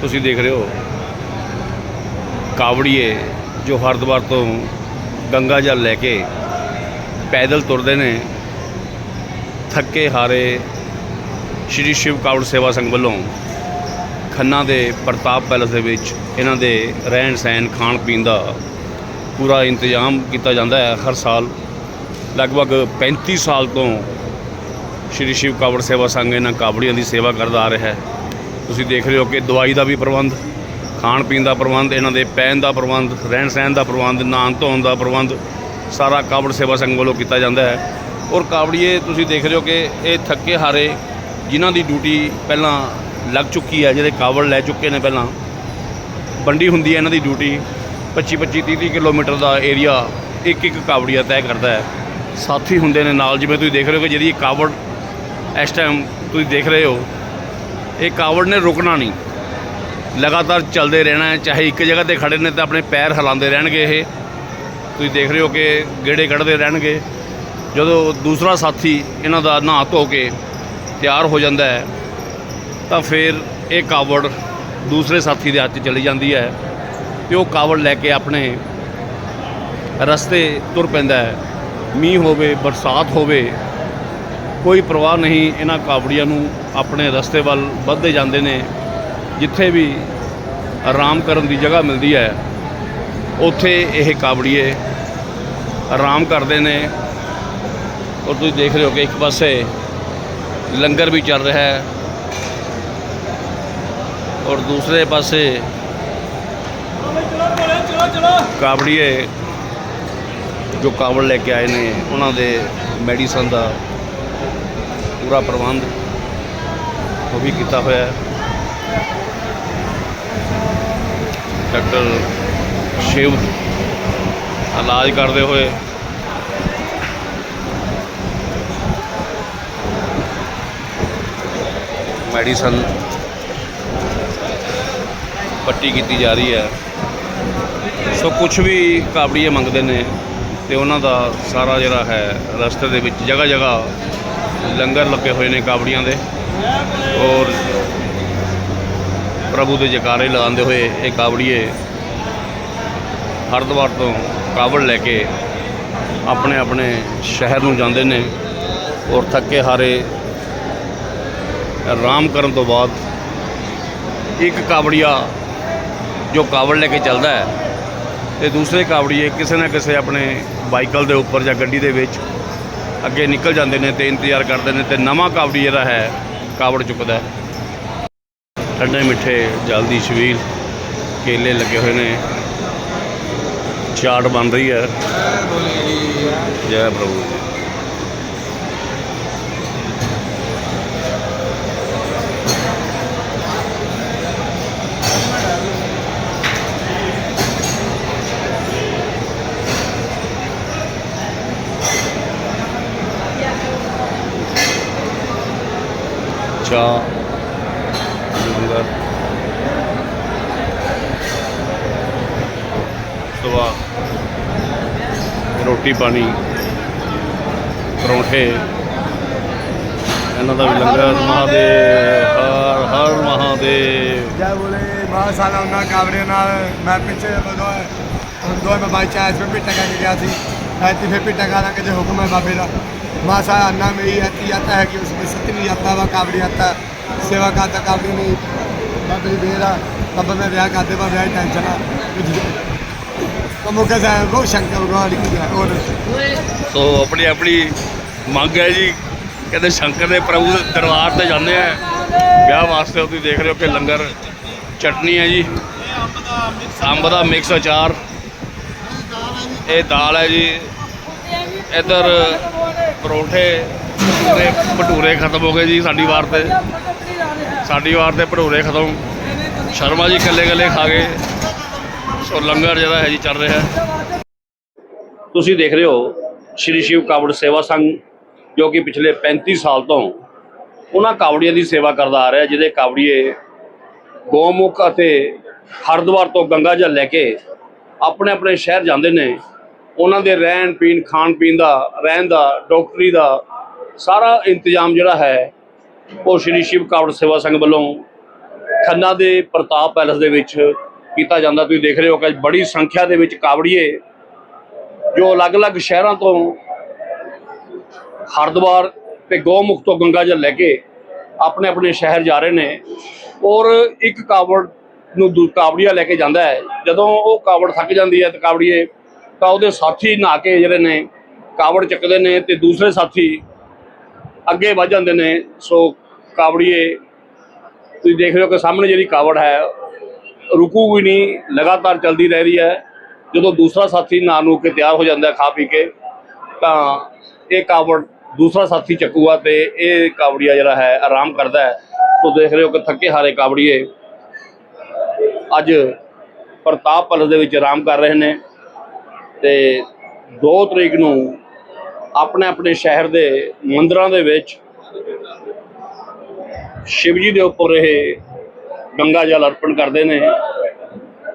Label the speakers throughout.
Speaker 1: ਤੁਸੀਂ ਦੇਖ ਰਹੇ ਹੋ ਕਾਵੜੀਏ ਜੋ ਹਰਿਦੁਆਰ ਤੋਂ ਗੰਗਾ ਜਲ ਲੈ ਕੇ ਪੈਦਲ ਤੁਰਦੇ ਨੇ, ਥੱਕੇ ਹਾਰੇ ਸ਼੍ਰੀ ਸ਼ਿਵ ਕਾਵੜ ਸੇਵਾ ਸੰਘ ਵੱਲੋਂ ਖੰਨਾ ਦੇ ਪ੍ਰਤਾਪ ਪੈਲਸ ਦੇ ਵਿੱਚ ਇਹਨਾਂ ਦੇ ਰਹਿਣ ਸਹਿਣ, ਖਾਣ ਪੀਣ ਦਾ ਪੂਰਾ ਇੰਤਜ਼ਾਮ ਕੀਤਾ ਜਾਂਦਾ ਹੈ ਹਰ ਸਾਲ। ਲਗਭਗ 35 ਸਾਲ ਤੋਂ ਸ਼੍ਰੀ ਸ਼ਿਵ ਕਾਵੜ ਸੇਵਾ ਸੰਘ ਇਹਨਾਂ ਕਾਵੜੀਆਂ ਦੀ ਸੇਵਾ ਕਰਦਾ ਆ ਰਿਹਾ ਹੈ। ਤੁਸੀਂ ਦੇਖ ਰਹੇ ਹੋ ਕਿ ਦਵਾਈ ਦਾ ਵੀ ਪ੍ਰਬੰਧ, ਖਾਣ ਪੀਣ ਦਾ ਪ੍ਰਬੰਧ, ਇਹਨਾਂ ਦੇ ਪੈਣ ਦਾ ਪ੍ਰਬੰਧ, ਰਹਿਣ ਸਹਿਣ ਦਾ ਪ੍ਰਬੰਧ, ਨਹਾਉਣ ਧੋਣ ਦਾ ਪ੍ਰਬੰਧ, ਸਾਰਾ ਕਾਵੜ ਸੇਵਾ ਸੰਘ ਵੱਲੋਂ ਕੀਤਾ ਜਾਂਦਾ ਹੈ। ਔਰ ਕਾਵੜੀਏ, ਤੁਸੀਂ ਦੇਖ ਰਹੇ ਹੋ ਕਿ ਇਹ ਥੱਕੇ ਹਾਰੇ ਜਿਨ੍ਹਾਂ ਦੀ ਡਿਊਟੀ ਪਹਿਲਾਂ ਲੱਗ ਚੁੱਕੀ ਹੈ, ਜਿਹੜੇ ਕਾਵੜ ਲੈ ਚੁੱਕੇ ਨੇ ਪਹਿਲਾਂ ਬੰਡੀ ਹੁੰਦੀ ਹੈ ਇਹਨਾਂ ਦੀ ਡਿਊਟੀ। 25 25 30 30 ਕਿਲੋਮੀਟਰ ਦਾ ਏਰੀਆ ਇੱਕ ਇੱਕ ਕਾਵੜੀਆ ਤੈਅ ਕਰਦਾ ਹੈ। ਸਾਥੀ ਹੁੰਦੇ ਨੇ ਨਾਲ, ਜਿਵੇਂ ਤੁਸੀਂ ਦੇਖ ਰਹੇ ਹੋ ਕਿ ਜਿਹੜੀ ਕਾਵੜ ਇਸ ਟਾਈਮ ਤੁਸੀਂ ਦੇਖ ਰਹੇ ਹੋ ਇਹ ਕਾਵੜ ਨੇ ਰੁਕਣਾ ਨਹੀਂ। ਲਗਾਤਾਰ ਚੱਲਦੇ ਰਹਿਣਾ ਹੈ, ਚਾਹੇ ਇੱਕ ਜਗ੍ਹਾ ਤੇ ਖੜੇ ਨੇ ਤਾਂ ਆਪਣੇ ਪੈਰ ਹਿਲਾਉਂਦੇ ਰਹਿਣਗੇ ਇਹ। ਤੁਸੀਂ ਦੇਖ ਰਹੇ ਹੋ ਕਿ ਗੇੜੇ ਕੱਢਦੇ ਰਹਿਣਗੇ। ਜਦੋਂ ਦੂਸਰਾ ਸਾਥੀ ਇਹਨਾਂ ਦਾ ਨਹਾ ਧੋ ਕੇ ਤਿਆਰ ਹੋ ਜਾਂਦਾ ਹੈ, ਤਾਂ ਫਿਰ ਇਹ ਕਾਵੜ ਦੂਸਰੇ ਸਾਥੀ ਦੇ ਹੱਥ 'ਚ ਚਲੀ ਜਾਂਦੀ ਹੈ ਤੇ ਉਹ ਕਾਵੜ ਲੈ ਕੇ ਆਪਣੇ ਰਸਤੇ ਤੁਰ ਪੈਂਦਾ ਹੈ। ਮੀਂਹ ਹੋਵੇ, ਬਰਸਾਤ ਹੋਵੇ ਕੋਈ ਪ੍ਰਵਾਹ ਨਹੀਂ, ਇਹਨਾਂ ਕਾਬੜੀਆਂ ਨੂੰ ਆਪਣੇ ਰਸਤੇ ਵੱਲ ਵੱਧਦੇ ਜਾਂਦੇ ਨੇ, ਜਿੱਥੇ ਵੀ ਆਰਾਮ ਕਰਨ ਦੀ ਜਗ੍ਹਾ ਮਿਲਦੀ ਹੈ, ਉੱਥੇ ਇਹ ਕਾਬੜੀਏ ਆਰਾਮ ਕਰਦੇ ਨੇ। ਔਰ ਤੁਸੀਂ ਦੇਖ ਰਹੇ ਹੋ ਕਿ ਇੱਕ ਪਾਸੇ ਲੰਗਰ ਵੀ ਚੱਲ ਰਿਹਾ ਹੈ, ਔਰ ਦੂਸਰੇ ਪਾਸੇ ਕਾਬੜੀਏ ਜੋ ਕਾਵੜ ਲੈ ਕੇ ਆਏ ਨੇ, ਉਹਨਾਂ ਦੇ ਮੈਡੀਸਨ ਦਾ ਪੂਰਾ ਪ੍ਰਬੰਧ ਉਹ ਵੀ ਕੀਤਾ ਹੋਇਆ ਹੈ। ਡਾਕਟਰ ਸ਼ਿਵ ਇਲਾਜ ਕਰਦੇ ਹੋਏ ਮੈਡੀਸਨ ਪੱਟੀ ਕੀਤੀ ਜਾ ਰਹੀ ਹੈ। ਸੋ ਕੁਝ ਵੀ ਕਾਬੜੀਏ ਮੰਗਦੇ ਨੇ ਤੇ ਉਹਨਾਂ ਦਾ ਸਾਰਾ ਜਿਹੜਾ ਹੈ ਰਸਤੇ ਦੇ ਵਿੱਚ ਜਗ੍ਹਾ ਜਗ੍ਹਾ ਲੰਗਰ ਲੱਗੇ ਹੋਏ ਨੇ ਕਾਵੜੀਆਂ ਦੇ। ਔਰ ਪ੍ਰਭੂ ਦੇ ਜਕਾਰੇ ਲਗਾਉਂਦੇ ਹੋਏ ਇਹ ਕਾਵੜੀਏ ਹਰਿਦੁਆਰ ਤੋਂ ਕਾਬੜ ਲੈ ਕੇ ਆਪਣੇ ਆਪਣੇ ਸ਼ਹਿਰ ਨੂੰ ਜਾਂਦੇ ਨੇ ਔਰ ਥੱਕੇ ਹਾਰੇ ਆਰਾਮ ਕਰਨ ਤੋਂ ਬਾਅਦ ਇੱਕ ਕਾਵੜੀਆ ਜੋ ਕਾਵੜ ਲੈ ਕੇ ਚੱਲਦਾ ਹੈ ਤੇ ਦੂਸਰੇ ਕਾਵੜੀਏ ਕਿਸੇ ਨਾ ਕਿਸੇ ਆਪਣੇ ਬਾਈਕਲ ਦੇ ਉੱਪਰ ਜਾਂ ਗੱਡੀ ਦੇ ਵਿੱਚ ਅੱਗੇ ਨਿਕਲ ਜਾਂਦੇ ਨੇ ਤੇ ਇੰਤਜ਼ਾਰ ਕਰਦੇ ਨੇ ਤੇ ਨਵਾਂ ਕਾਵੜੀ ਜਿਹੜਾ ਹੈ, ਕਾਵੜ ਚੁੱਕਦਾ ਠੰਡੇ ਮਿੱਠੇ ਜਲਦੀ ਛਬੀਲ, ਕੇਲੇ ਲੱਗੇ ਹੋਏ ਨੇ। ਚਾਟ ਬਣ ਰਹੀ ਹੈ। ਜੈ ਪ੍ਰਭੂ ਜੀ। ਬੱਚਾ ਸਵੇਰ ਰੋਟੀ ਪਾਣੀ ਪਰੌਂਠੇ। ਇਹਨਾਂ ਦਾ ਵੀ ਲੰਗਰ ਮਹਾਦੇਵ ਹਰ ਹਰ ਮਹਾਦੇਵ।
Speaker 2: ਜੈ ਬੋਲੇ ਬਹੁਤ ਸਾਲਾ ਉਹਨਾਂ ਕਾਵਰੇ ਨਾਲ ਮੈਂ ਪਿੱਛੇ ਬਦੋਏ ਹੁਣ ਦੋਏ ਮੈਂ ਬਾਈ ਚਾਹ ਇਸ ਵਿੱਚ ਪਿੱਟਾ ਕਰਕੇ ਗਿਆ ਸੀ। ਐਤੀ ਫਿਰ ਪਿੱਟਾ ਕਰਾਂ ਕਿ ਜੇ ਹੁਕਮ ਹੈ ਬਾਬੇ ਦਾ। मासा अन्ना में ही ऐसी आता है कि उसमें सत्य नहीं आता वा काबड़ी आता है सेवा का आता काबड़ी नहीं बाबे दे रहा तब मैं ब्याह करते बा ब्याह टेंशन आ तो मुझे से बहुत शंकर भगवान की है और
Speaker 1: ਸੋ ਆਪਣੀ ਆਪਣੀ ਮੰਗ ਹੈ ਜੀ ਕਹਿੰਦੇ ਸ਼ੰਕਰ ਦੇ ਪ੍ਰਭੂ ਦੇ ਦਰਬਾਰ ਤੇ ਜਾਂਦੇ ਆ ਵਿਆਹ ਵਾਸਤੇ ਤੁਸੀਂ ਦੇਖ ਰਹੇ ਹੋ ਕਿ ਲੰਗਰ ਚਟਨੀ ਹੈ ਜੀ ਅੰਬ ਦਾ ਮਿਕਸ ਅਚਾਰ ਇਹ ਦਾਲ ਹੈ ਜੀ ਇੱਧਰ ਪਰੌਂਠੇ ਤੇ ਭਟੂਰੇ ਖਤਮ ਹੋ ਗਏ ਜੀ ਸਾਡੀ ਵਾਰ ਤੇ। ਸਾਡੀ ਵਾਰ ਤੇ ਭਟੂਰੇ ਖਤਮ। ਸ਼ਰਮਾ ਜੀ ਇਕੱਲੇ ਇਕੱਲੇ ਖਾ ਗਏ। ਸੋ ਲੰਗਰ ਜਿਹੜਾ ਹੈ ਜੀ ਚੱਲ ਰਿਹਾ। ਹੈ ਤੁਸੀਂ ਦੇਖ ਰਹੇ ਹੋ ਸ਼੍ਰੀ ਸ਼ਿਵ ਕਾਵੜ ਸੇਵਾ ਸੰਘ, ਜੋ ਕਿ ਪਿਛਲੇ 35 ਸਾਲ ਤੋਂ ਉਹਨਾਂ ਕਾਵੜੀਆਂ ਦੀ ਸੇਵਾ ਕਰਦਾ ਆ ਰਿਹਾ, ਜਿਹਦੇ ਕਾਵੜੀਏ ਗੋਮੁਖ ਅਤੇ ਹਰਿਦੁਆਰ ਤੋਂ ਗੰਗਾ ਜਲ ਲੈ ਕੇ ਆਪਣੇ ਆਪਣੇ ਸ਼ਹਿਰ ਜਾਂਦੇ ਨੇ। ਉਹਨਾਂ ਦੇ ਰਹਿਣ ਪੀਣ, ਖਾਣ ਪੀਣ ਦਾ, ਰਹਿਣ ਦਾ, ਡਾਕਟਰੀ ਦਾ ਸਾਰਾ ਇੰਤਜ਼ਾਮ ਜਿਹੜਾ ਹੈ, ਉਹ ਸ਼੍ਰੀ ਸ਼ਿਵ ਕਾਵੜ ਸੇਵਾ ਸੰਘ ਵੱਲੋਂ ਖੰਨਾ ਦੇ ਪ੍ਰਤਾਪ ਪੈਲਸ ਦੇ ਵਿੱਚ ਕੀਤਾ ਜਾਂਦਾ। ਤੁਸੀਂ ਦੇਖ ਰਹੇ ਹੋ ਕਿ ਬੜੀ ਸੰਖਿਆ ਦੇ ਵਿੱਚ ਕਾਵੜੀਏ, ਜੋ ਅਲੱਗ-ਅਲੱਗ ਸ਼ਹਿਰਾਂ ਤੋਂ ਹਰਿਦੁਆਰ ਤੇ ਗੋਮੁਖ ਤੋਂ ਗੰਗਾ ਜਲ ਲੈ ਕੇ ਆਪਣੇ ਆਪਣੇ ਸ਼ਹਿਰ ਜਾ ਰਹੇ ਨੇ, ਔਰ ਇੱਕ ਕਾਵੜ ਨੂੰ ਦੂ, ਕਾਵੜੀਆ ਲੈ ਕੇ ਜਾਂਦਾ ਹੈ। ਜਦੋਂ ਉਹ ਕਾਵੜ ਥੱਕ ਜਾਂਦੀ ਹੈ ਤੇ ਕਾਵੜੀਏ ਤਾਂ ਉਹਦੇ ਸਾਥੀ ਨਹਾ ਕੇ ਜਿਹੜੇ ਨੇ ਕਾਵੜ ਚੱਕਦੇ ਨੇ ਤੇ ਦੂਸਰੇ ਸਾਥੀ ਅੱਗੇ ਵੱਧ ਜਾਂਦੇ ਨੇ। ਸੋ ਕਾਵੜੀਏ, ਤੁਸੀਂ ਦੇਖ ਰਹੇ ਹੋ ਕਿ ਸਾਹਮਣੇ ਜਿਹੜੀ ਕਾਵੜ ਹੈ ਰੁਕੂਗੀ ਨਹੀਂ, ਲਗਾਤਾਰ ਚੱਲਦੀ ਰਹਿ ਰਹੀ ਹੈ। ਜਦੋਂ ਦੂਸਰਾ ਸਾਥੀ ਨਾ ਨੂੰ ਕੇ ਤਿਆਰ ਹੋ ਜਾਂਦਾ ਖਾ ਪੀ ਕੇ, ਤਾਂ ਇਹ ਕਾਵੜ ਦੂਸਰਾ ਸਾਥੀ ਚੱਕੂਗਾ ਤੇ ਇਹ ਕਾਵੜੀਆ ਜਿਹੜਾ ਹੈ, ਆਰਾਮ ਕਰਦਾ ਹੈ। ਤੋ ਦੇਖ ਰਹੇ ਹੋ ਕਿ ਥੱਕੇ ਹਾਰੇ ਕਾਵੜੀਏ, ਅੱਜ ਪ੍ਰਤਾਪ ਪੈਲਸ ਦੇ ਵਿੱਚ ਆਰਾਮ ਕਰ ਰਹੇ ਨੇ। ਤੇ 2 ਤਰੀਕ ਨੂੰ ਆਪਣੇ ਆਪਣੇ ਸ਼ਹਿਰ ਦੇ ਮੰਦਿਰਾਂ ਦੇ ਵਿੱਚ ਸ਼ਿਵ ਜੀ ਦੇ ਉੱਪਰ ਇਹ ਗੰਗਾ ਜਲ ਅਰਪਣ ਕਰਦੇ ਨੇ।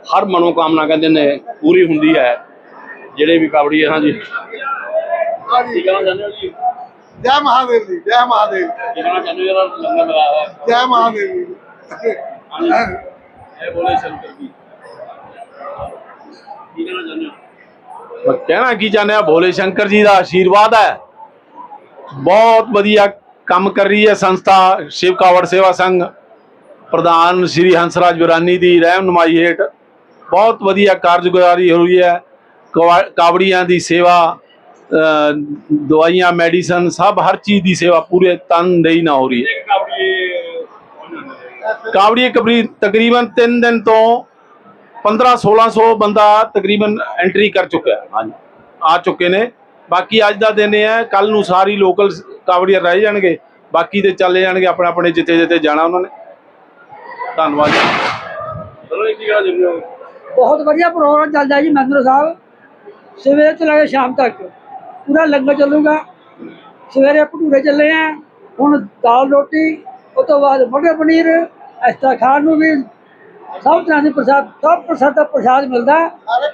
Speaker 1: ਹਰ ਮਨੋਕਾਮਨਾ ਕਹਿੰਦੇ ਨੇ ਪੂਰੀ ਹੁੰਦੀ ਹੈ। ਜਿਹੜੇ ਵੀ ਕਾਵੜੀ ਹਾਂ ਜੀ ਕੀ ਕਹਿਣਾ ਚਾਹੁੰਦੇ ਹੋ ਜੀ?
Speaker 2: ਜੈ ਮਹਾਦੇਵ ਜੀ ਜੈ ਮਹਾਦੇਵ।
Speaker 1: ਕੀ ਕਹਿਣਾ ਚਾਹੁੰਦੇ ਹੋ ਜਿਹੜਾ ਲੰਗਰ ਲਗਾਇਆ ਹੋਇਆ? ਹੈ?
Speaker 2: ਜੈ ਮਹਾਦੇਵ ਜੀ।
Speaker 1: ਇਹ ਬੋਲੇ ਸ਼ੰਕਰ ਜੀ। ਕੀ ਕਹਿਣਾ ਚਾਹੁੰਦੇ ਹੋ?
Speaker 3: ਮੈਂ ਕਹਿਣਾ ਕੀ ਚਾਹੁੰਦੇ ਭੋਲੇ ਸ਼ੰਕਰ ਜੀ ਦਾ ਆਸ਼ੀਰਵਾਦ ਹੈ। ਬਹੁਤ ਵਧੀਆ ਕੰਮ ਕਰ ਰਹੀ ਹੈ ਸੰਸਥਾ ਸ਼ਿਵ ਕਾਵੜ ਸੇਵਾ ਸੰਘ ਪ੍ਰਧਾਨ ਸ਼੍ਰੀ ਹੰਸਰਾਜ ਵਿਰਾਨੀ ਦੀ ਰਹਿਨੁਮਾਈ ਹੇਠ। ਬਹੁਤ ਵਧੀਆ ਕਾਰਜਗੁਜ਼ਾਰੀ ਹੈ ਕਵਾ- ਕਾਵੜੀਆਂ ਦੀ ਸੇਵਾ ਦਵਾਈਆਂ ਮੈਡੀਸਨ ਸਭ ਹਰ ਚੀਜ਼ ਦੀ ਸੇਵਾ ਪੂਰੇ ਤਨਦੇਹੀ ਨਾਲ ਹੋ ਰਹੀ ਹੈ।
Speaker 1: ਕਾਵੜੀ
Speaker 3: ਕਬਰੀ ਤਕਰੀਬਨ 3 ਦਿਨ ਤੋਂ 15 1600 ਬੰਦਾ ਤਕਰੀਬਨ ਐਂਟਰੀ ਕਰ ਚੁੱਕਾ ਹਾਂਜੀ। ਆ ਚੁੱਕੇ ਨੇ। ਬਾਕੀ ਅੱਜ ਦਾ ਦਿਨ ਇਹ ਹੈ ਕੱਲ ਨੂੰ ਸਾਰੀ ਲੋਕਲ ਕਾਵੜੀਆਂ ਰਹਿ ਜਾਣਗੇ। ਬਾਕੀ ਤੇ ਚੱਲੇ ਜਾਣਗੇ ਆਪਣੇ ਆਪਣੇ ਜਿੱਥੇ ਜਿੱਥੇ ਜਾਣਾ ਉਹਨਾਂ ਨੇ। ਧੰਨਵਾਦ।
Speaker 4: ਬਹੁਤ ਵਧੀਆ ਪ੍ਰੋਗਰਾਮ ਚੱਲਦਾ ਜੀ ਮੰਦਰ ਸਾਹਿਬ। ਸਵੇਰੇ ਤੋਂ ਲੈ ਕੇ ਸ਼ਾਮ ਤੱਕ। ਪੂਰਾ ਲੰਗਰ ਚੱਲੂਗਾ। ਸਵੇਰੇ ਭਟੂਰੇ ਚੱਲੇ ਆ। ਹੁਣ ਦਾਲ ਰੋਟੀ ਉਸ ਤੋਂ ਬਾਅਦ ਮਟਰ ਪਨੀਰ ਇਸ ਤਰ੍ਹਾਂ ਖਾਣ ਨੂੰ ਵੀ ਸਭ ਤਰ੍ਹਾਂ ਦੇ ਪ੍ਰਸਾਦ ਸਭ ਪ੍ਰਸਾਦ ਦਾ ਪ੍ਰਸਾਦ ਮਿਲਦਾ ਹੈ।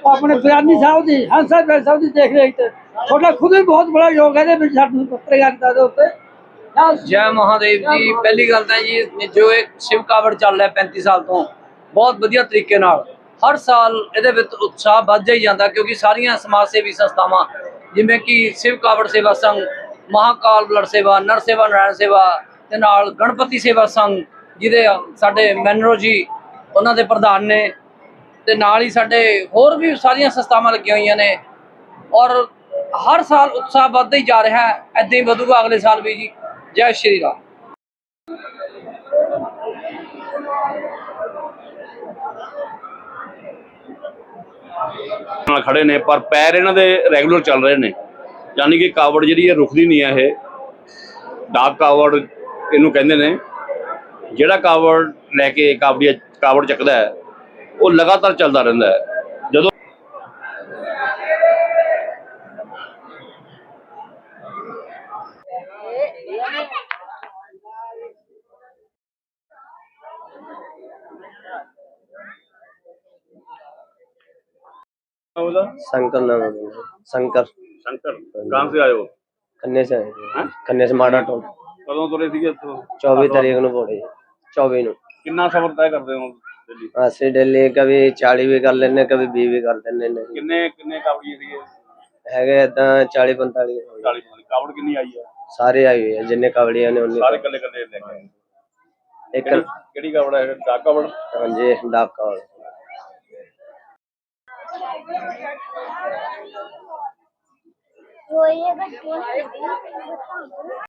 Speaker 4: ਆਪਣੇ ਬਿਰਾਨੀ ਸਾਹਿਬ ਦੀ ਹੰਸਾ ਬੈਲ ਸਾਹਿਬ ਦੀ ਦੇਖ ਰੇਖ ਤੇ। ਤੁਹਾਡਾ ਖੁਦ ਵੀ ਬਹੁਤ ਬੜਾ ਯੋਗ ਹੈ ਇਹਦੇ ਵਿੱਚ ਸਾਨੂੰ ਪੱਤਰਕਾਰਿਤਾ ਦੇ ਉੱਤੇ।
Speaker 5: ਜੈ ਮਹਾਦੇਵ ਜੀ ਪਹਿਲੀ ਗੱਲ ਤਾਂ ਜੀ ਜੋ ਇਹ ਸ਼ਿਵ ਕਾਵੜ ਚੱਲ ਰਿਹਾ 35 ਸਾਲ ਤੋਂ ਬਹੁਤ ਵਧੀਆ ਤਰੀਕੇ ਨਾਲ। ਹਰ ਸਾਲ ਇਹਦੇ ਵਿੱਚ ਉਤਸ਼ਾਹ ਵੱਧਦਾ ਹੀ ਜਾਂਦਾ ਕਿਉਂਕਿ ਸਾਰੀਆਂ ਸਮਾਜ ਸੇਵੀ ਸੰਸਥਾਵਾਂ ਜਿਵੇਂ ਕਿ ਸ਼ਿਵ ਕਾਵੜ ਸੇਵਾ ਸੰਘ ਮਹਾਕਾਲ ਬਲੱਡ ਸੇਵਾ ਨਰ ਸੇਵਾ ਨਾਰਾਇਣ ਸੇਵਾ ਤੇ ਨਾਲ ਗਣਪਤੀ ਸੇਵਾ ਸੰਘ ਜਿਹਦੇ ਸਾਡੇ ਮੈਨਰੋ ਜੀ ਉਹਨਾਂ ਦੇ ਪ੍ਰਧਾਨ ਨੇ ਤੇ ਨਾਲ ਹੀ ਸਾਡੇ ਹੋਰ ਵੀ ਸਾਰੀਆਂ ਸੰਸਥਾਵਾਂ ਲੱਗੀਆਂ ਹੋਈਆਂ ਨੇ ਔਰ ਹਰ ਸਾਲ ਉਤਸ਼ਾਹ ਵੱਧਦਾ ਹੀ ਜਾ ਰਿਹਾ ਹੈ। ਐਦਾਂ ਹੀ ਵਧੂਗਾ ਅਗਲੇ ਸਾਲ ਵੀ ਜੀ। ਜੈ ਸ਼੍ਰੀ ਰਾਮ।
Speaker 1: ਨਾਲ ਖੜੇ ਨੇ, ਪਰ ਪੈਰ ਇਹਨਾਂ ਦੇ ਰੈਗੂਲਰ ਚੱਲ ਰਹੇ ਨੇ। ਯਾਨੀ ਕਿ ਕਾਵੜ ਜਿਹੜੀ ਹੈ, ਰੁਕਦੀ ਨਹੀਂ ਹੈ ਇਹ। ਡਾਕ ਕਾਵੜ ਇਹਨੂੰ ਕਹਿੰਦੇ ਨੇ। ਜਿਹੜਾ ਕਾਵੜ ਲੈ ਕੇ ਕਾਬੜੀਆ ਕਾਵੜ ਚੱਕਦਾ ਹੈ ਉਹ ਲਗਾਤਾਰ ਚੱਲਦਾ ਰਹਿੰਦਾ ਹੈ। ਜਦੋਂ ਉਹਦਾ?
Speaker 6: शंकर नाम है
Speaker 1: ਸ਼ੰਕਰ। ਕਾਂ ਸੇ ਆਏ ਹੋ?
Speaker 6: खन्ने से आए
Speaker 1: हैं।
Speaker 6: खन्ने से माड़ा टोल
Speaker 1: ਕਦੋਂ ਤੁਰੇ ਸੀਗੇ ਇੱਥੋਂ?
Speaker 6: चौबीस तारीख को 24 ਨੂੰ।
Speaker 1: ਕਿੰਨਾ ਸਫ਼ਰ ਤੈਅ ਕਰਦੇ ਹੋ ਦਿੱਲੀ?
Speaker 6: ਅਸੀਂ ਡੇਲੀ ਕभी 40 ਵੀ ਕਰ ਲੈਨੇ ਕभी 20 ਵੀ ਕਰ ਦਿੰਨੇ ਨੇ।
Speaker 1: ਕਿੰਨੇ ਕਿੰਨੇ ਕਾਬੜੀਏ ਸੀਗੇ?
Speaker 6: ਹੈਗੇ ਤਾਂ 40 45
Speaker 1: 40 ਕਾਬੜ ਕਿੰਨੀ ਆਈ ਹੈ
Speaker 6: ਸਾਰੇ ਆਏ ਹੋਏ ਆ ਜਿੰਨੇ ਕਾਬੜੀਆਂ ਨੇ ਉਹਨੇ
Speaker 1: ਸਾਰੇ ਕੱਲੇ ਕੱਲੇ ਲੈ ਕੇ ਆਏ।
Speaker 6: ਇੱਕ
Speaker 1: ਕਿਹੜੀ- ਕਿਹੜੀ ਕਾਬੜ ਹੈ ਡਾਕ ਕਾਬੜ
Speaker 6: ਹਾਂਜੀ ਡਾਕਾ
Speaker 7: ਵਾਲਾ ਹੋਏਗਾ ਕੋਈ